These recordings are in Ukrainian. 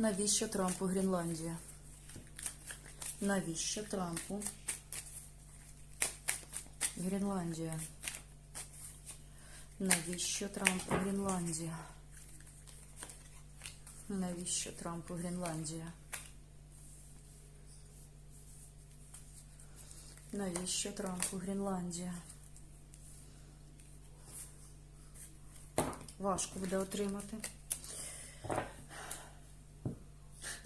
Навіщо Трампу Гренландія? Навіщо Трампу Гренландія? Навіщо Трампу Гренландія? Навіщо Трампу Гренландія? Навіщо Трампу Гренландія? Важко буде отримати.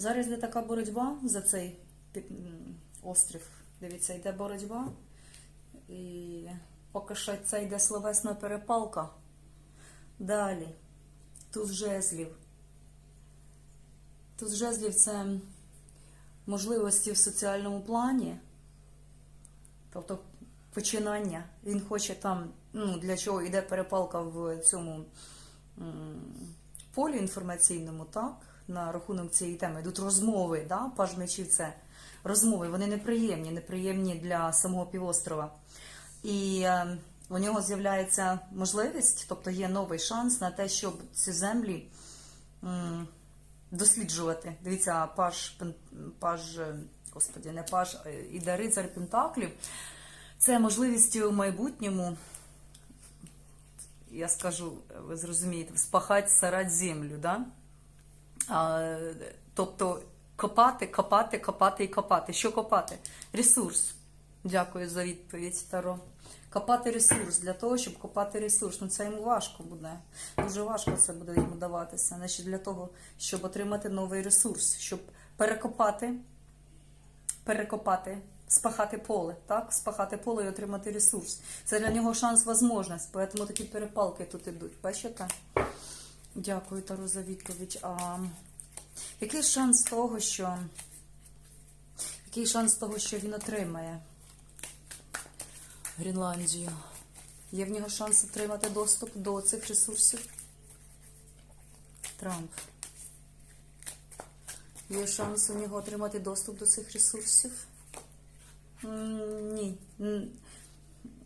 Зараз йде така боротьба за цей острів. Дивіться, йде боротьба. І поки що це йде словесна перепалка. Далі. Туз жезлів. Туз жезлів це можливості в соціальному плані. Тобто починання. Він хоче там, ну, для чого йде перепалка в цьому полі інформаційному, так? На рахунок цієї теми. Йдуть розмови, да? паж мечів це розмови. Вони неприємні, неприємні для самого півострова. І е, у нього з'являється можливість, тобто є новий шанс на те, щоб ці землі досліджувати. Дивіться, паж, паж, е, господі, не паж, іде рицар Пентаклів. Це можливість у майбутньому, я скажу, ви зрозумієте, спахати сарать землю, да? Тобто копати, копати, копати і копати. Що копати? Ресурс. Дякую за відповідь, Таро. Копати ресурс для того, щоб копати ресурс. Ну це йому важко буде. Дуже важко це буде йому даватися. Значить, для того, щоб отримати новий ресурс, щоб перекопати, перекопати, спахати поле, так? Спахати поле і отримати ресурс. Це для нього шанс, можливість. Тому такі перепалки тут ідуть. Бачите? Дякую, Таро, за відповідь. А який шанс того, що який шанс того, що він отримає Гренландію? Є в нього шанс отримати доступ до цих ресурсів? Трамп. Є шанс у нього отримати доступ до цих ресурсів? Ні.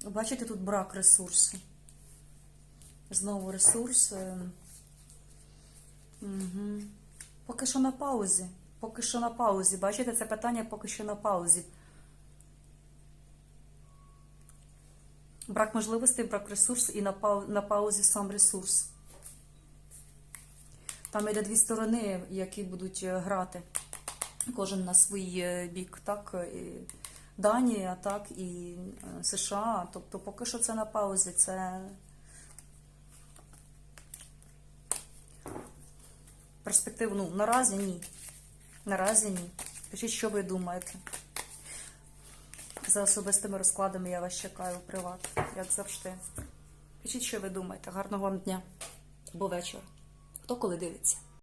Бачите, тут брак ресурсу. Знову ресурс. Угу. Поки що на паузі. Поки що на паузі. Бачите, це питання поки що на паузі. Брак можливостей, брак ресурсу і на, пау... на паузі сам ресурс. Там йде дві сторони, які будуть е, грати. Кожен на свій е, бік, так? І Данія, так, і е, США. Тобто, поки що це на паузі. Це перспективу. Ну, наразі ні. Наразі ні. Пишіть, що ви думаєте. За особистими розкладами я вас чекаю в приват, як завжди. Пишіть, що ви думаєте. Гарного вам дня або вечора. Хто коли дивиться.